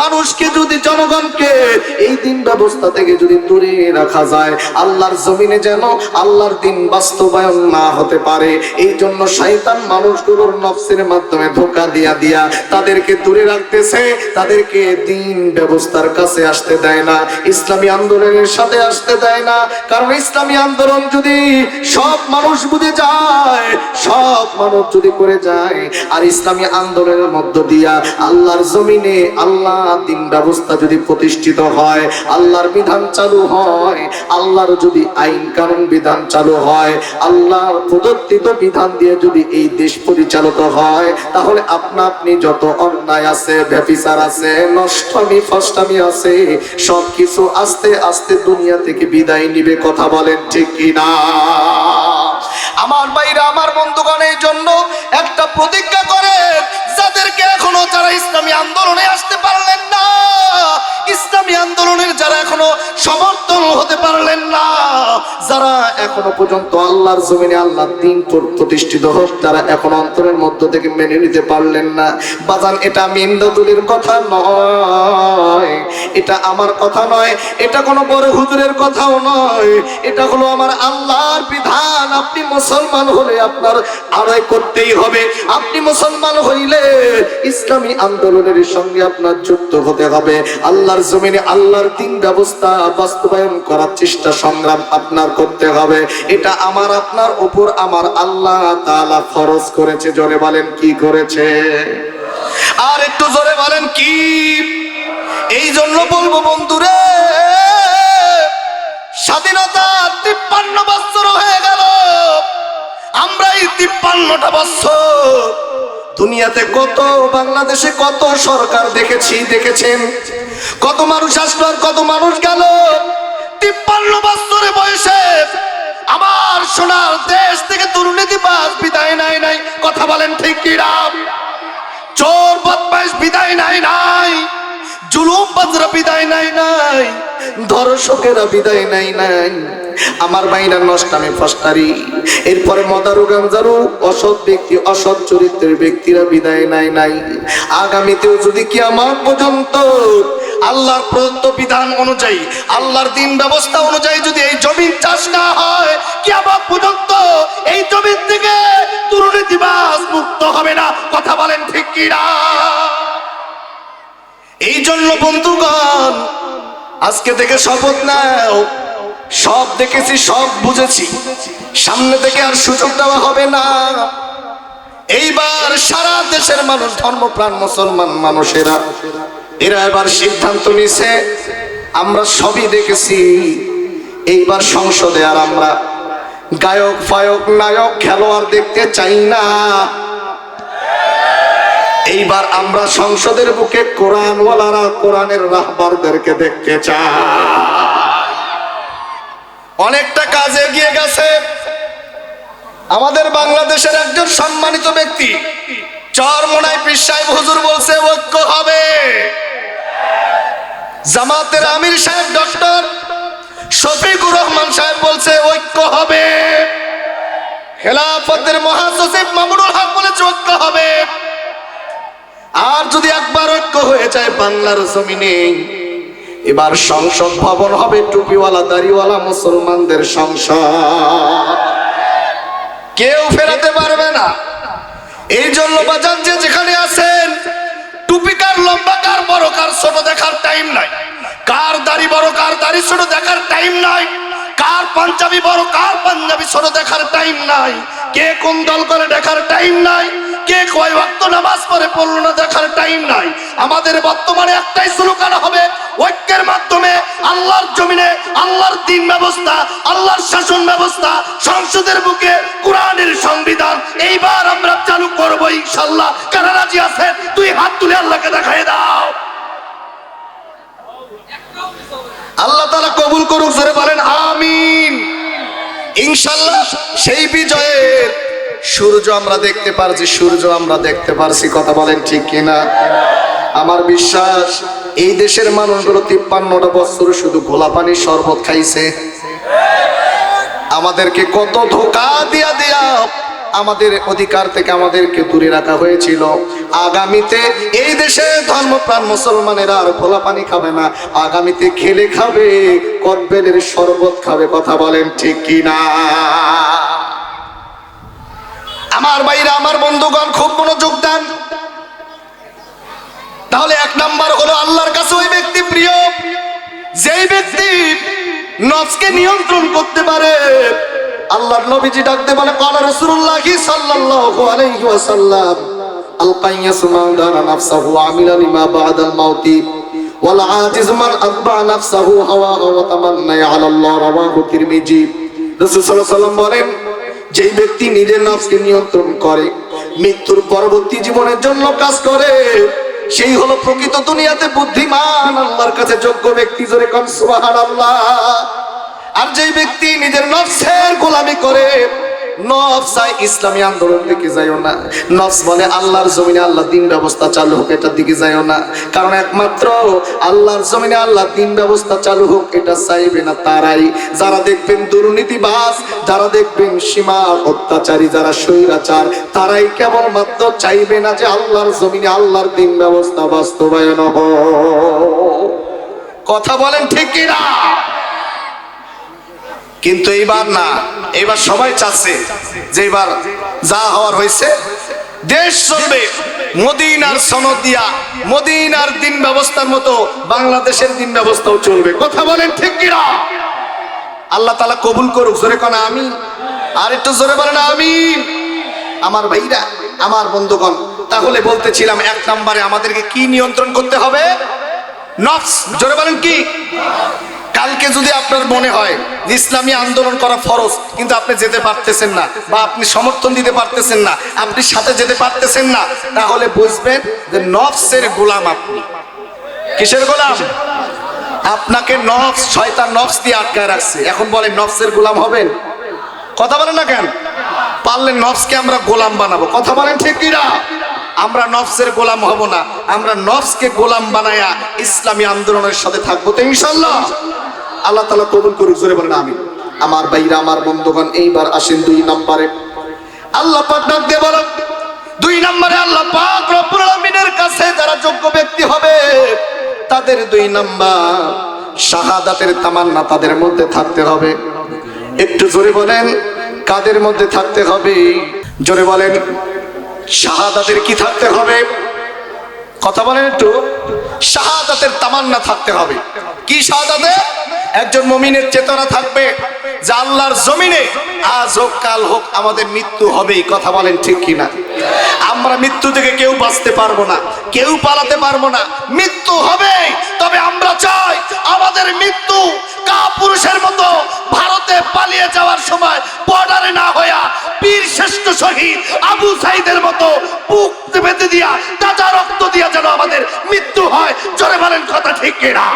মানুষকে যদি জনগণকে এই দিন ব্যবস্থা থেকে যদি দূরে রাখা যায়, আল্লাহর জমিনে যেন আল্লাহর দিন বাস্তবায়ন না হতে পারে, এই জন্য শয়তান মানুষগুলোর নফসের মাধ্যমে ধোকা দিয়া দিয়া তাদেরকে দূরে রাখতেছে, তাদেরকে দিন ব্যবস্থার কাছে আসতে দেয় না, ইসলামী আন্দোলনের সাথে আসতে দেয় না, কারণ ইসলামী আন্দোলন যদি সব মানুষ বুঝে যায়, সব মানুষ যদি করে যায়, আর ইসলামী আন্দোলনের মধ্য দিয়া আল্লাহর জমিনে আল্লাহ দিন ব্যবস্থা যদি প্রতিষ্ঠিত হয়, আল্লাহর বিধান চালু হয়, আল্লাহর যদি আইন কানুন বিধান চালু হয়, আল্লাহর প্রদত্তিত বিধান দিয়ে যদি এই দেশ পরিচালিত হয়, তাহলে আপনা আপনি যত অন্যায় আছে, ব্যভিচার আছে, নষ্টমী, ফষ্টামি আছে, সবকিছু আস্তে আস্তে দুনিয়া থেকে বিদায় নিবে, কথা বলেন ঠিক কিনা? আমার বাইরে আমার বন্ধুগণের জন্য একটা প্রতিজ্ঞা করে যারা ইসলামী আন্দোলনে আসতে পারলেন না ইসলামী আন্দোলনের যারা এখনও যারা এখনও পর্যন্ত আল্লাহর জমিনে আল্লাহর দিন প্র- প্রতিষ্ঠিত হোক, তারা এখন অন্তরের মধ্য থেকে মেনে নিতে পারলেন না। বাজান, এটা মিন্দাদুলের কথা নয়। এটা আমার কথা নয়। এটা কোনো বড় হুজুরের কথাও নয়। এটা হলো আমার আল্লাহর বিধান। আপনি মুসলমান হলে আপনার আদায় করতেই হবে। আপনি মুসলমান হইলে ইসলামী আন্দোলনের সঙ্গে আপনার যুক্ত হতে হবে। আল্লাহর জমিনে আল্লাহর দিন ব্যবস্থা বাস্তবায়ন করার চেষ্টা সংগ্রাম আপনার করতে হবে। এটা আমার, আপনার উপর আমার আল্লাহ তাআলা ফরজ করেছে। জোরে বলেন, কি করেছে? আর একটু জোরে বলেন, কি? এই জন্য বলব বন্ধুরে, স্বাধীনতা তিপ্পান্ন বছর হয়ে গেল। আমরা এই তিপ্পান্নটা বছর দুনিয়াতে কত, বাংলাদেশে কত সরকার দেখেছি, দেখেছেন? কত মানুষ আসলো আর কত মানুষ গেল? তিপ্পান্ন বছরে বয়সে সোনার দেশ থেকে দুর্নীতিবাজ বিদায় নাই নাই। কথা বলেন ঠিক কি রাম চোর, বদমাইশ, বিদায় নাই নাই। জুলুম বাজরা বিদায় নাই নাই। ধর্ষকেরা বিদায় নাই নাই। আমার বাইরা নষ্টামে ফস্টারি। এরপরে মদারু গাঞ্জারু অসৎ ব্যক্তি, অসৎ চরিত্রের ব্যক্তিরা বিদায় নাই নাই। আগামীতেও যদি কি আমার পর্যন্ত আল্লাহর প্রদত্ত বিধান অনুযায়ী, আল্লাহর দিন ব্যবস্থা অনুযায়ী যদি এই জমিন চাষ না হয় কি আমার পর্যন্ত এই জমিন থেকে দুর্নীতিবাজ মুক্ত হবে না। কথা বলেন ঠিক কিনা এই জন্য বন্ধুগণ, আজকে থেকে শপথ নাও। সব দেখেছি, সব বুঝেছি। সামনে থেকে আর সুযোগ দেওয়া হবে না। এইবার সারা দেশের মানুষ ধর্মপ্রাণ মুসলমান মানুষেরা এরা এবার সিদ্ধান্ত নিছে আমরা সবই দেখেছি, এইবার সংসদে আর আমরা গায়ক, ফায়ক, নায়ক, খেলোয়াড় দেখতে চাই না। এইবার আমরা সংসদের বুকে কোরআনওয়ালারা কোরআনের রাহবারদেরকে দেখতে চাই। অনেকটা কাজে এগিয়ে গেছে। আমাদের বাংলাদেশের একজন সম্মানিত ব্যক্তি চরমোনাই পীর সাহেব হুজুর বলছে, ঐক্য হবে। জামাতের আমির সাহেব, ডক্টর শফিকুর রহমান সাহেব বলছে, ঐক্য হবে। খেলাফতের মহাসচিব মামুনুল হক বলেছে, ঐক্য হবে। আর যদি একবার ঐক্য হয়ে যায়, বাংলার জমিনে, এবার সংসদ ভবন হবে টুপিওয়ালা, দাড়িওয়ালা মুসলমানদের সংসদ। কেউ ফেরাতে পারবে না। এই জন্য বাজান যে যেখানে টুপি কার লম্বা, কার বড়, কার ছোট দেখার টাইম নাই। কার দাড়ি বড়, কার দাড়ি ছোট দেখার টাইম নাই। কার পাঞ্জাবি বড়, কার পাঞ্জাবি ছোট দেখার টাইম নাই। কে কোন দল করে দেখার টাইম নাই? কে কয় ওয়াক্ত নামাজ পড়ে পড়ল না দেখার টাইম নাই? আমাদের বর্তমানে একটাই স্লোগান হবে ঐক্যের মাধ্যমে আল্লাহর জমিনে আল্লাহর দিন ব্যবস্থা, আল্লাহর শাসন ব্যবস্থা, সংসদের বুকে কোরআনের সংবিধান। এইবার আমরা চালু করব ইনশাল্লাহ। কারা রাজি আছে তুই হাত তুলে আল্লাহকে দেখাই দাও। আল্লাহ তালা কবুল করুক বলেন, আমিন। ইনশাল্লাহ সেই বিজয়ের সূর্য আমরা দেখতে পারছি, সূর্য আমরা দেখতে পারছি, কথা বলেন ঠিক কিনা? আমার বিশ্বাস, এই দেশের মানুষগুলো তিপ্পান্নটা বছর শুধু গোলা পানি শরবত খাইছে। আমাদেরকে কত ধোকা দিয়া দিয়া আমাদের অধিকার থেকে আমাদেরকে দূরে রাখা হয়েছিল। আগামীতে এই দেশে ধর্ম ধর্মপ্রাণ মুসলমানেরা আর খোলা পানি খাবে না। আগামীতে খেলে খাবে কদবেলের শরবত খাবে, কথা বলেন ঠিক কি না? আমার বাইরে আমার বন্ধুগণ, খুব মনোযোগ দেন। তাহলে এক নাম্বার হলো আল্লাহর কাছে ওই ব্যক্তি প্রিয়। যেই ব্যক্তি নফসকে নিয়ন্ত্রণ করতে পারে আল্লাহর নবীজি ডাকতে বলে, কালা রসুল্লাহ সাল্লাল্লাহু আলাইহি ওয়াসাল্লাম নাফসাহু বাদাল মাউতি ওয়াল মান নাফসাহু হাওয়া ওয়া আলা আল্লাহ রাওয়াহু তিরমিজি। রাসূল সাল্লাল্লাহু বলেন, যেই ব্যক্তি নিজের নফসকে নিয়ন্ত্রণ করে, মৃত্যুর পরবর্তী জীবনের জন্য কাজ করে, সেই হলো প্রকৃত দুনিয়াতে বুদ্ধিমান, আল্লাহর কাছে যোগ্য ব্যক্তি জোরে কম সুবহানাল্লাহ। আল্লাহ আর যেই ব্যক্তি নিজের নফসের গোলামি করে, নফস চাই আন্দোলন দিকে যাইও না। বলে আল্লাহর আল্লাহ দিন ব্যবস্থা চালু হোক এটার দিকে যাইও না। কারণ একমাত্র আল্লাহর আল্লাহ দিন ব্যবস্থা চালু হোক, এটা চাইবে না তারাই। যারা দেখবেন দুর্নীতিবাজ, যারা দেখবেন সীমা অত্যাচারী, যারা স্বৈরাচার, তারাই কেবলমাত্র চাইবে না যে আল্লাহর জমিনে আল্লাহর দিন ব্যবস্থা বাস্তবায়ন হোক। কথা বলেন ঠিক কিনা? কিন্তু এইবার না। এইবার সবাই চাচ্ছে যে এবার যা হওয়ার হয়েছে, দেশ চলবে। মদিনার সনদ দিয়া, মদিনার দিন ব্যবস্থার মতো বাংলাদেশের দিন ব্যবস্থাও চলবে। কথা বলেন ঠিক কিনা? আল্লাহ তালা কবুল করুক। জোরে কনা আমি আর একটু জোরে বলেন আমি আমার ভাইরা, আমার বন্ধুগণ, তাহলে বলতেছিলাম এক নম্বরে আমাদেরকে কি নিয়ন্ত্রণ করতে হবে? নফস। জোরে বলেন কি? কালকে যদি আপনার মনে হয় যে ইসলামী আন্দোলন করা ফরজ, কিন্তু আপনি যেতে পারতেছেন না বা আপনি সমর্থন দিতে পারতেছেন না, আপনি সাথে যেতে পারতেছেন না, তাহলে বুঝবেন যে নফসের গোলাম আপনি। কিসের গোলাম? আপনাকে নফস, শয়তান নফস দিয়ে আটকায় রাখছে। এখন বলেন, নফসের গোলাম হবেন? কথা বলেন না কেন? পারলে নফসকে আমরা গোলাম বানাবো। কথা বলেন ঠিক কিনা? আমরা নফসের গোলাম হব না। আমরা নফসকে গোলাম বানায়া ইসলামী আন্দোলনের সাথে থাকব তো ইনশাল্লাহ। আল্লাহ তালা কবুল করুক, জোরে বলেন আমি আমার বাইরা আমার বন্ধুগণ, এইবার আসেন দুই নম্বরে। আল্লাহ পাক ডাক দিয়ে বলেন, দুই নম্বরে আল্লাহ পাক রব্বুল কাছে যারা যোগ্য ব্যক্তি হবে, তাদের দুই নাম্বার শাহাদাতের তামান্না তাদের মধ্যে থাকতে হবে। একটু জোরে বলেন, কাদের মধ্যে থাকতে হবে? জোরে বলেন, শাহাদাতের কি থাকতে হবে? কথা বলেন একটু। শাহাদাতের তামান্না থাকতে হবে। কি শাহাদাতে? একজন মমিনের চেতনা থাকবে, যে আল্লাহর জমিনে আজ হোক, কাল হোক, আমাদের মৃত্যু হবেই। কথা বলেন ঠিক কিনা? আমরা মৃত্যু থেকে কেউ বাঁচতে পারব না, কেউ পালাতে পারব না। মৃত্যু হবেই, তবে আমরা চাই আমাদের মৃত্যু কা পুরুষের মতো ভারতে পালিয়ে যাওয়ার সময় বর্ডারে না হইয়া বীর শ্রেষ্ঠ শহীদ আবু সাইদের মতো বুক বেঁধে দিয়া তাজা রক্ত দিয়া যেন আমাদের মৃত্যু হয়। জোরে বলেন কথা ঠিক কিনা?